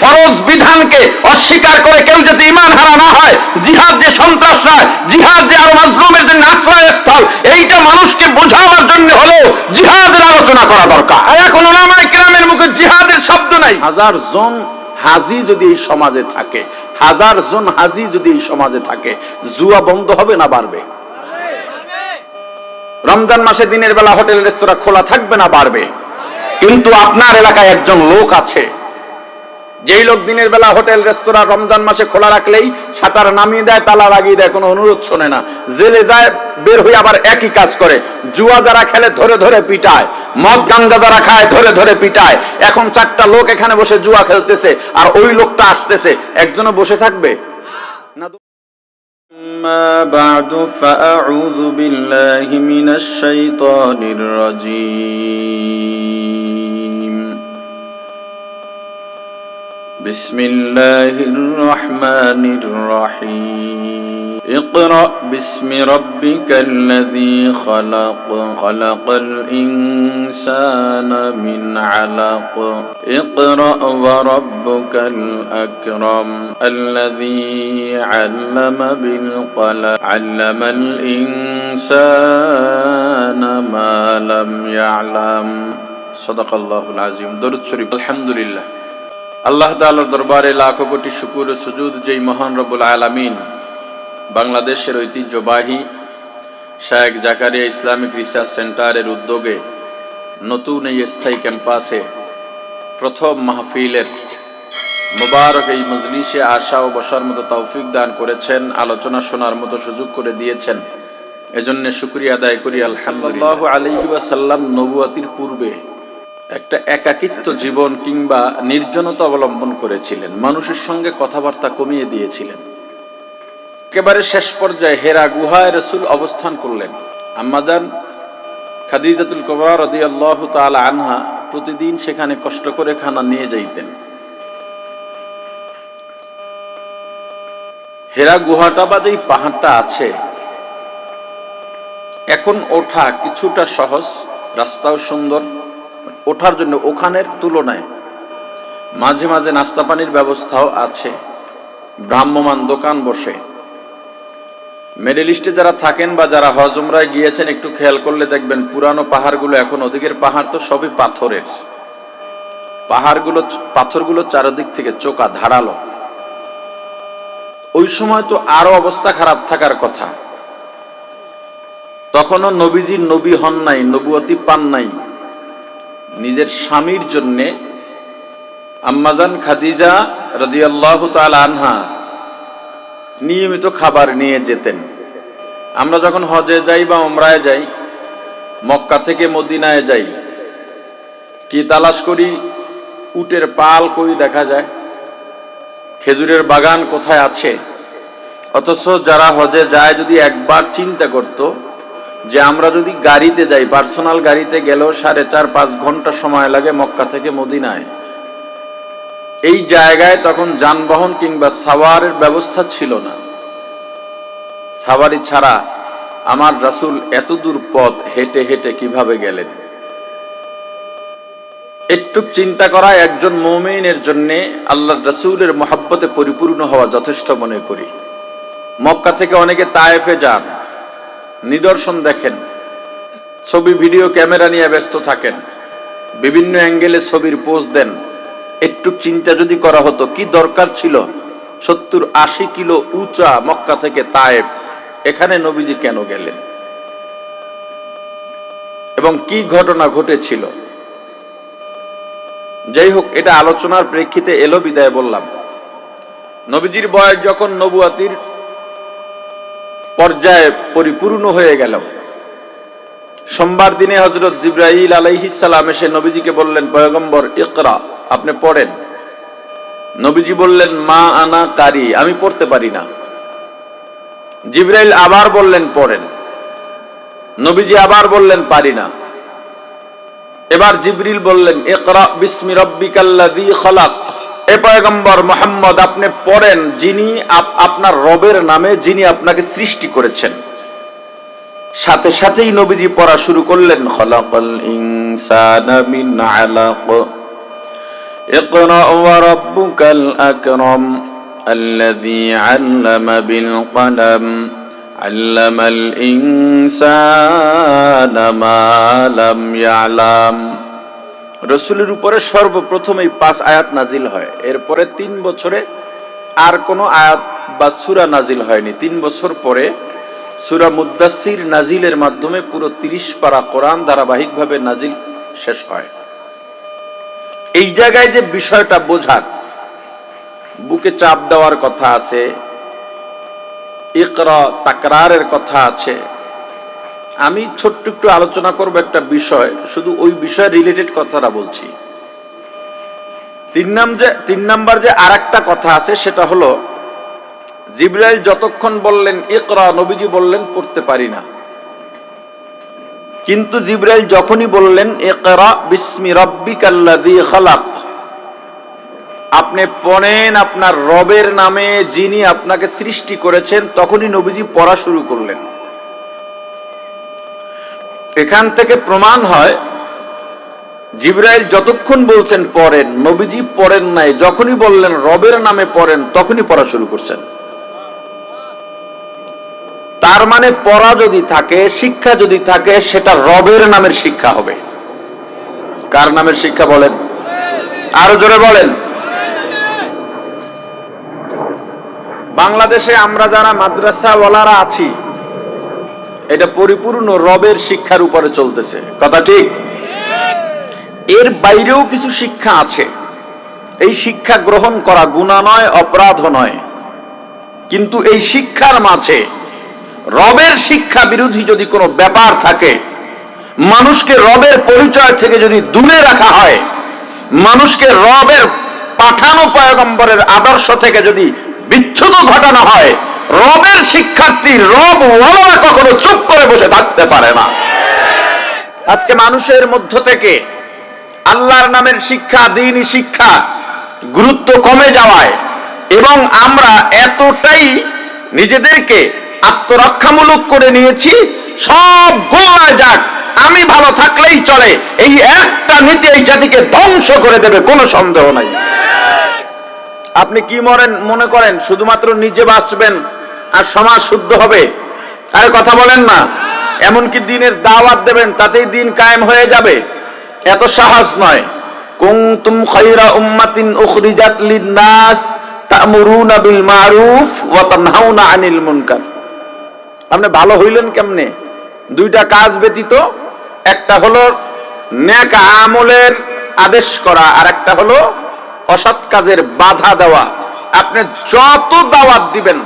ফরজ বিধানকে অস্বীকার করে কেউ যদি ইমান হারা না হয়, জিহাদ যে সন্ত্রাস নয়, জিহাদ যে আরও মাজলুমের জন্য আশ্রয়স্থল, এইটা মানুষকে বোঝাবার জন্য হলেও জিহাদের আলোচনা করা দরকার। এখন ওলামায়ে কেরামের মুখে জিহাদের শব্দ নাই। হাজার জন হাজি যদি এই সমাজে থাকে, হাজার জন হাজি যদি এই সমাজে থাকে, জুয়া বন্ধ হবে না বাড়বে। রমজান মাসে দিনের বেলা হোটেল রেস্তোরাঁ খোলা থাকবে না বাড়বে। কিন্তু আপনার এলাকায় একজন লোক আছে যেই লোক দিনের বেলা হোটেল রেস্তোরাঁ রমজান মাসে খোলা রাখলেই সাঁতার নামিয়ে দেয় তালা লাগিয়ে দেয় কোনো অনুরোধ শোনে না জেলে যায় বের হয়ে আবার একই কাজ করে জুয়া যারা খেলে ধরে ধরে পিটায় মদ গাঙ্গা যারা খায় ধরে ধরে পিটায় এখন চারটা লোক এখানে বসে জুয়া খেলতেছে আর ওই লোকটা আসতেছে একজনও বসে থাকবে না أما بعد فأعوذ بالله من الشيطان الرجيم بسم الله الرحمن الرحيم. اقرأ باسم ربك الذي خلق. خلق الإنسان من علق. اقرأ وربك الأكرم الذي علم بالقلم. علم الإنسان ما لم يعلم. صدق الله العظيم. درود شريف. الحمد لله. আল্লাহ তাআলার দরবারে লাখো কোটি শুকুর সুজুদ যেই মহান রব্বুল আলামিন বাংলাদেশের ঐতিহ্যবাহী শায়েক জাকারিয়া ইসলামিক রিসার্চ সেন্টারের উদ্যোগে নতুন এই স্থায়ী ক্যাম্পাসে প্রথম মাহফিলের মোবারক এই মজলিসে আশা ও বসার মতো তৌফিক দান করেছেন, আলোচনা শোনার মতো সুযোগ করে দিয়েছেন। এজন্য শুক্রিয়া আদায় করি, আলহামদুলিল্লাহ। আলাইহি ওয়াসাল্লাম নবুয়াতির পূর্বে একটা একাকিত্ব জীবন কিংবা নির্জনতা অবলম্বন করেছিলেন। মানুষের সঙ্গে কথাবার্তা কমিয়ে দিয়েছিলেন। একেবারে শেষ পর্যায়ে হেরা গুহায় রসুল অবস্থান করলেন। আম্মাজান খাদিজাতুল কবরা রদি তালা আনহা প্রতিদিন সেখানে কষ্ট করে খানা নিয়ে যাইতেন। হেরা গুহাটা বা যেই পাহাড়টা আছে। এখন ওঠা কিছুটা সহজ, রাস্তাও সুন্দর ওঠার জন্য ওখানের তুলনায় মাঝে মাঝে নাস্তা পানির ব্যবস্থাও আছে। ভ্রাম্যমান দোকান বসে। মেডেলিস্টে যারা থাকেন বা যারা হজমরায় গিয়েছেন, একটু খেয়াল করলে দেখবেন পুরানো পাহাড়গুলো এখন ওদিকের পাহাড় তো সবই পাথরের। পাহাড়গুলো, পাথরগুলো চারদিক থেকে চোকা ধারালো। ওই সময় তো আরও অবস্থা খারাপ থাকার কথা। তখনও নবীজির নবী হন নাই, নবুয়তি পান নাই। নিজের স্বামীর জন্যে আম্মাজান খাদিজা রাদিয়াল্লাহু তাআলা আনহা নিয়মিত খাবার নিয়ে যেতেন। আমরা যখন হজে যাই বা ওমরায় যাই, মক্কা থেকে মদিনায় যাই, কি তালাশ করি? উটের পাল কই দেখা যায়? খেজুরের বাগান কোথায় আছে? অথচ যারা হজে যায় যদি একবার চিন্তা করত যে আমরা যদি গাড়িতে যাই পার্সোনাল গাড়িতে গেলেও সাড়ে চার পাঁচ ঘণ্টা সময় লাগে মক্কা থেকে মদিনায়। এই জায়গায় তখন যানবাহন কিংবা সাওয়ারের ব্যবস্থা ছিল না। সাওয়ারি ছাড়া আমার রাসূল এত দূর পথ হেঁটে হেঁটে কীভাবে গেলেন? একটু চিন্তা করা একজন মৌমেইনের জন্য আল্লাহ রসুলের মহাব্বতে পরিপূর্ণ হওয়া যথেষ্ট মনে করি। মক্কা থেকে অনেকে তায়েফে যান। নিদর্শন দেখেন, ছবি, ভিডিও, ক্যামেরা নিয়ে ব্যস্ত থাকেন, বিভিন্ন অ্যাঙ্গেলে ছবির পোজ দেন। একটু চিন্তা যদি করা হতো, কি দরকার ছিল? সত্তর আশি কিলো উঁচা মক্কা থেকে তায়েফ, এখানে নবীজি কেন গেলেন? এবং কি ঘটনা ঘটেছিল? যাই হোক, এটা আলোচনার প্রেক্ষিতে এলো বিদায় বললাম। নবীজির বয়স যখন নবুয়াতির পর্যায়ে পরিপূর্ণ হয়ে গেল। সোমবার দিনে হজরত জিব্রাইল আলাইহিসাল্লাম এসে নবীজিকে বললেন, পয়গম্বর, ইকরা, আপনি পড়েন। নবীজি বললেন, মা আনা কারি, আমি পড়তে পারি না। জিব্রাইল আবার বললেন, পড়েন। নবীজি আবার বললেন, পারি না। এবার জিবরিল বললেন, ইকরা বিসমি রব্বিকাল্লাযী খালাক। এ পয়গম্বর মোহাম্মদ আপনি পড়েন যিনি আপ- আপনার রবের নামে যিনি আপনাকে সৃষ্টি করেছেন সাথে সাথেই নবীজি পড়া শুরু করলেন খলাকাল ইনসানা মিন আলাক اقرأ وربك الأكرم الذي علم بالقلم علم الإنسان ما لم يعلم রসুলের উপরে সর্বপ্রথম এই পাঁচ আয়াত নাজিল হয়। এরপরে তিন বছরে আর কোনো আয়াত বা সুরা নাজিল হয়নি। তিন বছর পরে সুরা মুদাসির নাজিলের মাধ্যমে পুরো তিরিশ পারা কোরআন ধারাবাহিকভাবে নাজিল শেষ হয়। এই জায়গায় যে বিষয়টা বোঝার, বুকে চাপ দেওয়ার কথা আছে, ইকরা, তাকরারের কথা আছে আমি ছোট্ট একটু আলোচনা করব একটা বিষয়, শুধু ওই বিষয় রিলেটেড কথাটা বলছি। তিন নাম যে তিন নাম্বার যে আর কথা আছে, সেটা হলো, জিব্রাইল যতক্ষণ বললেন, ইকরা, নবীজি বললেন, পড়তে পারি না। কিন্তু জিব্রাইল যখনই বললেন, ইকরা বিসমি রব্বিকাল্লাযী খালাক, আপনি পড়েন আপনার রবের নামে যিনি আপনাকে সৃষ্টি করেছেন, তখনই নবীজি পড়া শুরু করলেন। এখান থেকে প্রমাণ হয়, জিব্রাইল যতক্ষণ বলছেন পড়েন, নবীজি পড়েন নাই, যখনই বললেন রবের নামে পড়েন, তখনই পড়া শুরু করছেন। তার মানে পড়া যদি থাকে, শিক্ষা যদি থাকে, সেটা রবের নামের শিক্ষা হবে। কার নামের শিক্ষা বলেন? আরও জোরে বলেন। বাংলাদেশে আমরা যারা মাদ্রাসাওয়ালারা আছি এটা পরিপূর্ণ রবের শিক্ষার উপরে চলতেছে। কথা ঠিক? এর বাইরেও কিছু শিক্ষা আছে। এই শিক্ষা গ্রহণ করা গুণা নয়, অপরাধ নয়। কিন্তু এই শিক্ষার মাঝে রবের শিক্ষা বিরোধী যদি কোনো ব্যাপার থাকে, মানুষকে রবের পরিচয় থেকে যদি দূরে রাখা হয়, মানুষকে রবের পাঠানো পয়গম্বরের আদর্শ থেকে যদি বিচ্ছুত ঘটানো হয় রবের শিক্ষার্থী রব ওয়ালা কখনো চুপ করে বসে থাকতে পারে না। আজকে মানুষের মধ্য থেকে আল্লাহর নামের শিক্ষা, দিনই শিক্ষা গুরুত্ব কমে যাওয়ায় এবং আমরা এতটাই নিজেদেরকে আত্মরক্ষামূলক করে নিয়েছি, সব গোলায় যাক, আমি ভালো থাকলেই চলে, এই একটা নীতি এই জাতিকে ধ্বংস করে দেবে, কোনো সন্দেহ নাই। আপনি কি মরেন, মনে করেন, শুধুমাত্র নিজে বাঁচবেন আর সমাজ শুদ্ধ হবে। আরে কথা বলেন না। এমনকি দিনের দাওয়াত দেবেন, তাতেই দিন কায়েম হয়ে যাবে। এত সাহস নয়। কুনতুম খায়রা উম্মাতিন উখরিজাত লিন-নাস তা'মুরুনা বিল মারুফ ওয়া তানহাউনা আনিল মুনকার। আপনি ভালো হইলেন কেমনে? দুইটা কাজ ব্যতীত, একটা হলো নেক আমলের আদেশ করা, আর একটা হলো অসৎ কাজের বাধা দেওয়া। আপনি যত দাওয়াত দিবেন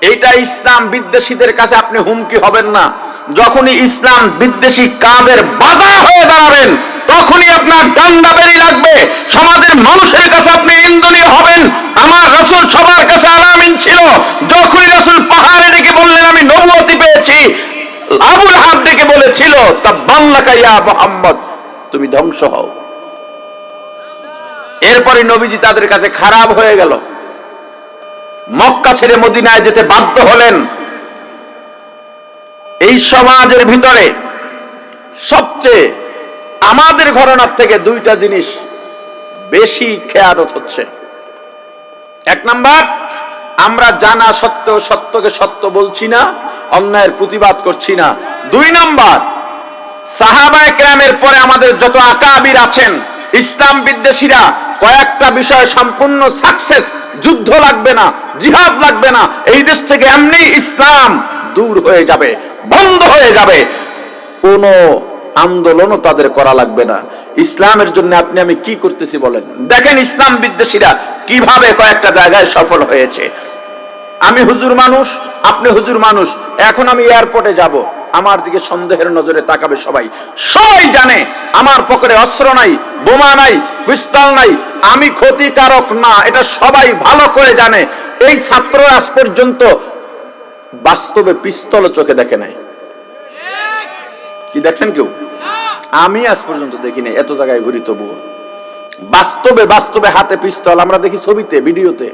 এইটা ইসলাম বিদ্বেষীদের কাছে আপনি হুমকি হবেন না। যখনই ইসলাম বিদ্বেষী কাজের বাধা হয়ে দাঁড়াবেন, তখনই আপনার ডান্ডা বেরিয়ে লাগবে। সমাজের মানুষের কাছে আপনি ইন্দনীয় হবেন। আমার রসুল সবার কাছে আলামিন ছিল। যখনই রসুল পাহাড়ে ডেকে বললেন, আমি নবুয়তি পেয়েছি। আবুল হাব ডেকে বলেছিল, তা বাংলা কাইয়া মোহাম্মদ, তুমি ধ্বংস হও। এরপরে নবীজি তাদের কাছে খারাপ হয়ে গেল। মক্কা ছেড়ে মদিনায় যেতে বাধ্য হলেন। এই সমাজের ভিতরে সবচেয়ে আমাদের ঘটনার থেকে দুইটা জিনিস বেশি খেয়ারত হচ্ছে। এক নাম্বার, আমরা জানা সত্ত্বেও সত্যকে সত্য বলছি না, অন্যায়ের প্রতিবাদ করছি না। দুই নাম্বার সাহাবা একরামের পরে আমাদের যত আকাবির আছেন, ইসলাম বিদ্বেষীরা কয়েকটা বিষয় সম্পূর্ণ সাকসেস যুদ্ধ লাগবে না, জিহাদ লাগবে না, এই দেশ থেকে এমনি ইসলাম দূর হয়ে যাবে, বন্ধ হয়ে যাবে। কোন আন্দোলনও তাদের করা লাগবে না। ইসলামের জন্য আপনি, আমি কি করতেছি বলেন? দেখেন ইসলাম বিদ্বেষীরা কীভাবে কয়েকটা জায়গায় সফল হয়েছে। আমি হুজুর মানুষ, আপনি হুজুর মানুষ, এখন আমি এয়ারপোর্টে যাব। আমার দিকে সন্দেহের নজরে তাকাবে সবাই। সবাই জানে আমার পকেটে অস্ত্র নাই, বোমা নাই, পিস্তল নাই, আমি ক্ষতিকারক না, এটা সবাই ভালো করে জানে। এই ছাত্র আজ পর্যন্ত বাস্তবে পিস্তল চোখে দেখে নাই। কি দেখছেন কেউ? আমি আজ পর্যন্ত দেখিনি এত জায়গায় ঘুরি তবুও। বাস্তবে বাস্তবে হাতে পিস্তল, আমরা দেখি ছবিতে, ভিডিওতে।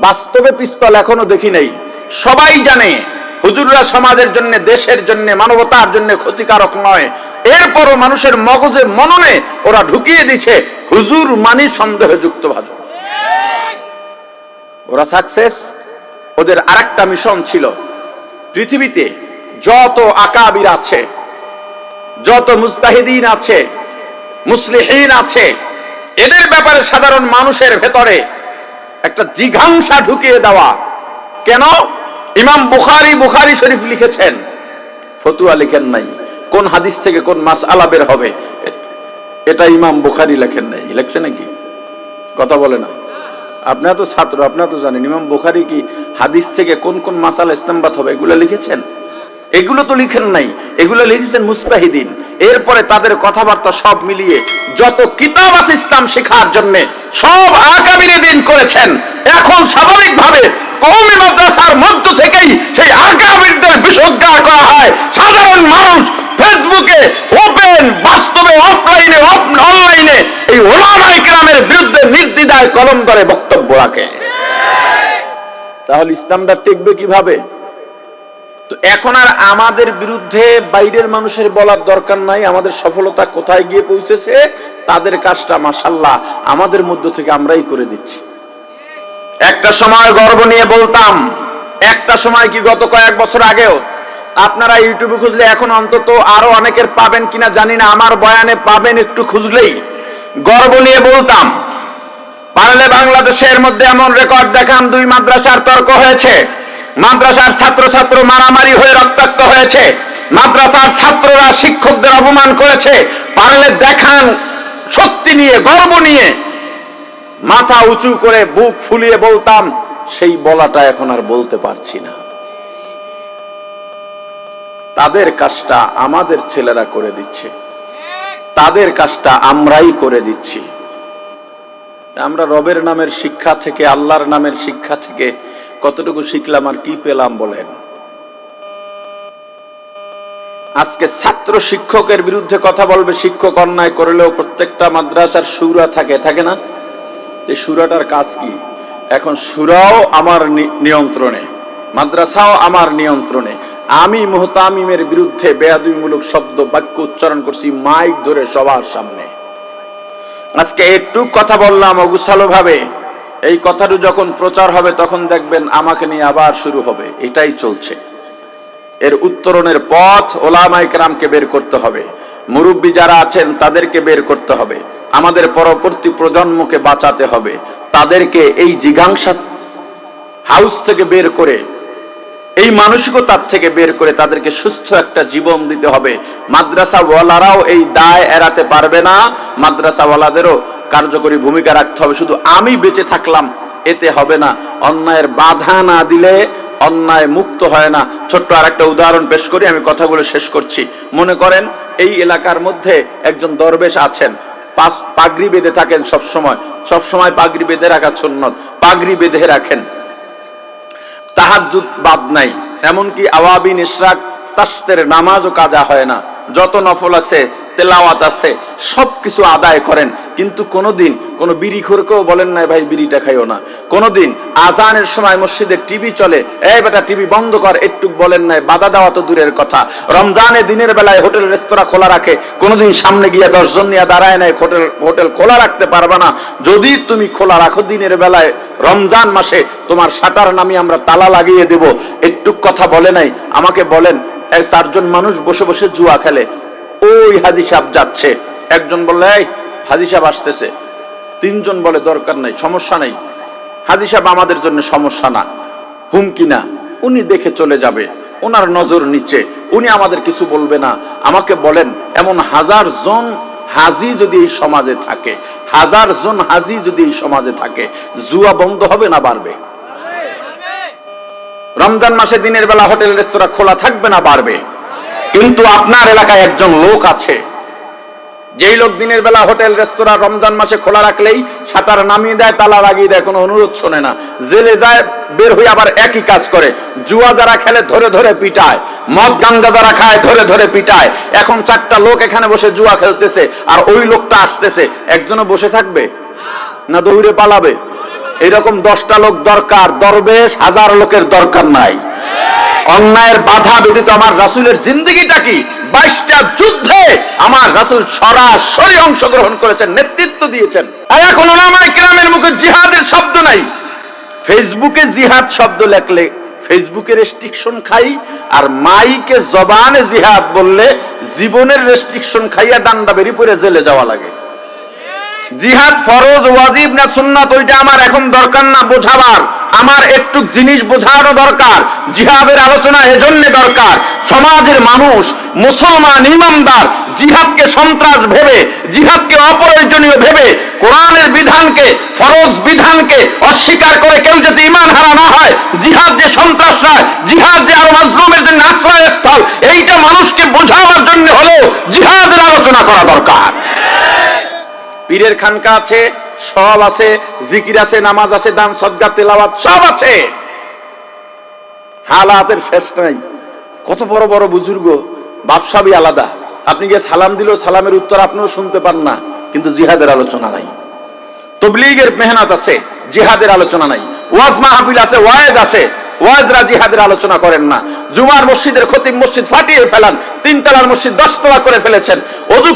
বাস্তবে পিস্তল এখনও দেখি নাই। সবাই জানে হুজুররা সমাজের জন্য, দেশের জন্য, মানবতার জন্য ক্ষতিকারক নয়। এরপরও মানুষের মগজে মননে ওরা ঢুকিয়ে দিচ্ছে, হুজুর মানে সন্দেহযুক্ত ভাজন। ওরা সাকসেস ওদের আরেকটা মিশন ছিল। পৃথিবীতে যত আকাবির আছে, যত মুস্তাহিদিন আছে, মুসলিহীন আছে, এদের ব্যাপারে সাধারণ মানুষের ভেতরে একটা জিঘাংসা ঢুকিয়ে দেওয়া। কেন? ইমাম বুখারি বুখারি শরীফ লিখেছেন। ফতুয়া লিখেন নাই। কোন হাদিস থেকে কোন মাস বের হবে? এটা ইমাম বুখারি লেখেন নাই। লেখছে নাকি? কথা বলে না। আপনারা তো ছাত্র, আপনারা তো জানেন, ইমাম বুখারি কি হাদিস থেকে কোন কোন মাসালা ইস্তেমবাত হবে, এগুলো লিখেছেন? এগুলো তো লিখেন নাই। এগুলো লিখেছেন মুস্তাহিদিন। এরপরে তাদের কথাবার্তা সব মিলিয়ে যত কিতাব আছে ইসলাম শেখার জন্য সব আকাবিরে দিন করেছেন। এখন স্বাভাবিকভাবে কৌমি মাদ্রাসার মধ্য থেকেই সেই আকাবিরদের বিষোদ্গার করা হয়। সাধারণ মানুষ ফেসবুকে ওপেন, বাস্তবে অফলাইনে অনলাইনে এই ওলামাই গ্রামের বিরুদ্ধে নির্দ্বিধায় কলম করে বক্তব্য রাখে। তাহলে ইসলামটা টিকবে কীভাবে? তো এখন আর আমাদের বিরুদ্ধে বাইরের মানুষের বলার দরকার নাই। আমাদের সফলতা কোথায় গিয়ে পৌঁছেছে? তাদের কাজটা মাসাল্লাহ আমাদের মধ্য থেকে আমরাই করে দিচ্ছি। একটা সময় গর্ব নিয়ে বলতাম, একটা সময় কি গত কয়েক বছর আগেও? আপনারা ইউটিউবে খুঁজলে এখন অন্তত আরও অনেকের পাবেন কিনা জানি না, আমার বয়ানে পাবেন একটু খুঁজলেই। গর্ব নিয়ে বলতাম, পারলে বাংলাদেশের মধ্যে এমন রেকর্ড দেখান, দুই মাদ্রাসার তর্ক হয়েছে, মাদ্রাসার ছাত্রছাত্র মারামারি হয়ে রক্তাক্ত হয়েছে, মাদ্রাসার ছাত্ররা শিক্ষকদের অপমান করেছে, পারলে দেখান শক্তি নিয়ে, গর্ব নিয়ে। মাথা উঁচু করে বুক ফুলিয়ে বলতাম, সেই বলাটা এখন আর বলতে পারছি না। তাদের কাজটা আমাদের ছেলেরা করে দিচ্ছে। তাদের কাজটা আমরাই করে দিচ্ছি। আমরা রবের নামের শিক্ষা থেকে, আল্লাহর নামের শিক্ষা থেকে কতটুকু শিখলাম আর কি পেলাম বলেন? আজকে ছাত্র শিক্ষকের বিরুদ্ধে কথা বলবে, শিক্ষক অন্যায় করলেও প্রত্যেকটা মাদ্রাসার সুরা থাকে থাকে না? এই সুরাটার কাজ কি? এখন সুরাও আমার নিয়ন্ত্রণে, মাদ্রাসাও আমার নিয়ন্ত্রণে। আমি মোহতামিমের বিরুদ্ধে বেয়াদুমূলক শব্দ বাক্য উচ্চারণ করছি মাইক ধরে সবার সামনে। আজকে একটু কথা বললাম অগুছালো ভাবে এই কথাটি যখন প্রচার হবে, তখন দেখবেন আমাকে নিয়ে আবার শুরু হবে। এটাই চলছে। এর উত্তরণের পথ ওলামাই কেরামকে বের করতে হবে। মুরব্বী যারা আছেন, তাদেরকে বের করতে হবে। আমাদের পরবর্তী প্রজন্মকে বাঁচাতে হবে। তাদেরকে এই জিঘাংসা হাউস থেকে বের করে, এই মানসিকতার থেকে বের করে তাদেরকে সুস্থ একটা জীবন দিতে হবে। মাদ্রাসা ওয়ালারাও এই দায় এড়াতে পারবে না। মাদ্রাসা ওয়ালাদেরও কার্যকরী ভূমিকা রাখতে হবে। শুধু আমি বেঁচে থাকলাম, এতে হবে না। অন্যায়ের বাধা না দিলে অন্যায় মুক্ত হয় না। ছোট্ট আর একটা উদাহরণ পেশ করি, আমি কথাগুলো শেষ করছি। মনে করেন, এই এলাকার মধ্যে একজন দরবেশ আছেন। পাগড়ি বেঁধে থাকেন সব সময় সব সময় পাগড়ি বেঁধে রাখা সুন্নত। পাগড়ি বেঁধে রাখেন। তাহাজ্জুদ বাদ নাই। এমনকি আওয়াবিন চাষতের নামাজও কাজা হয় না। যত নফল আছে তেলাওয়াত আছে, সবকিছু আদায় করেন। কিন্তু কোনোদিন কোনো বিড়ি খোরকেও বলেন নাই, ভাই, বিড়িটা খাইও না। কোনোদিন আজানের সময় মসজিদে টিভি চলে, এই বেটা, টিভি বন্ধ কর। একটু বলেন নাই, বাধা দেওয়া তো দূরের কথা। রমজানে দিনের বেলায় হোটেল, রেস্তোরাঁ খোলা রাখে, কোনোদিন সামনে গিয়ে দশজন নিয়ে দাঁড়ায় নাই, হোটেল হোটেল খোলা রাখতে পারবে না। যদি তুমি খোলা রাখো দিনের বেলায়, রমজান মাসে তোমার শাটার নামি আমরা তালা লাগিয়ে দেব। একটু কথা বলে নাই। আমাকে বলেন চারজন মানুষ বসে বসে জুয়া খেলে ওই হাজি সাহেব যাচ্ছে। একজন বললে এই হাজি সাহেব আসতেছে। তিনজন বলে দরকার নাই সমস্যা নাই। হাজি সাহেব আমাদের জন্য সমস্যা না হুমকি না। উনি দেখে চলে যাবে ওনার নজর নিচে। উনি আমাদের কিছু বলবে না। আমাকে বলেন এমন হাজার জন হাজি যদি এই সমাজে থাকে হাজার জন হাজি যদি এই সমাজে থাকে জুয়া বন্ধ হবে না বাড়বে? রমজান মাসে দিনের বেলা হোটেল রেস্তোরাঁ খোলা থাকবে না বাড়বে? কিন্তু আপনার এলাকায় একজন লোক আছে। যেই লোক দিনের বেলা হোটেল, রেস্তোরাঁ, রমজান মাসে খোলা রাখলেই সাঁতার নামিয়ে দেয়, তালা লাগিয়ে দেয়, কোনো অনুরোধ শোনে না। জেলে যায়, বের হয়ে আবার একই কাজ করে। জুয়া যারা খেলে, ধরে ধরে পিটায়। মদ গাঙ্গা যারা খায়, ধরে ধরে পিটায়। এখন চারটা লোক এখানে বসে জুয়া খেলতেছে, আর ওই লোকটা আসতেছে। একজনও বসে থাকবে? না দৌড়ে পালাবে? এরকম দশটা লোক দরকার। দরবেশ হাজার লোকের দরকার নাই। অন্যায়ের বাধা ব্যতীত আমার রাসুলের জিন্দগিটা কি? বাইশটা যুদ্ধে আমার রাসুল সরাসরি অংশগ্রহণ করেছেন, নেতৃত্ব দিয়েছেন। আর এখন ওলামায় কেরামের মুখে জিহাদের শব্দ নাই। ফেসবুকে জিহাদ শব্দ লেখলে ফেসবুকে রেস্ট্রিকশন খাই, আর মাইকে জবানে জিহাদ বললে জীবনের রেস্ট্রিকশন খাইয়া ডান্ডা বেরি পরে জেলে যাওয়া লাগে। জিহাদ ফরজ, ওয়াজিব না সুন্নাত, ওইটা আমার এখন দরকার না বোঝাবার। আমার একটু জিনিস বোঝানো দরকার। জিহাদের আলোচনা এজন্য দরকার। সমাজের মানুষ, মুসলমান ইমানদার জিহাদকে সন্ত্রাস ভেবে, জিহাদকে অপ্রয়োজনীয় ভেবে, কোরআনের বিধানকে, ফরজ বিধানকে অস্বীকার করে কেউ যদি ইমান হারা না হয়, জিহাদ যে সন্ত্রাস নয়, জিহাদ যে আরও মাজলুমের জন্য আশ্রয়স্থল, এইটা মানুষকে বোঝাবার জন্য হলেও জিহাদের আলোচনা করা দরকার। পীরের খানকা আছে সব আছে, জিকির আছে, নামাজ আছে, দান সদ্গা তেলাওয়াত, সব আছে। হালাতের শেষ নাই। কত বড় বড় বুজুর্গ বাপসাবি আলাদা। আপনি গিয়ে সালাম দিলেও সালামের উত্তর আপনিও শুনতে পান না, কিন্তু জিহাদের আলোচনা নাই। তবলিগের মেহনত আছে, জিহাদের আলোচনা নাই। ওয়াজ মাহফিল আছে ওয়াজ আছে। ওয়াজরা জিহাদের আলোচনা করেন না। জুমার মসজিদের খতিব মসজিদ ফাটিয়ে ফেলান, তিনতলার মসজিদ দশতলা করে ফেলেছেন। অজু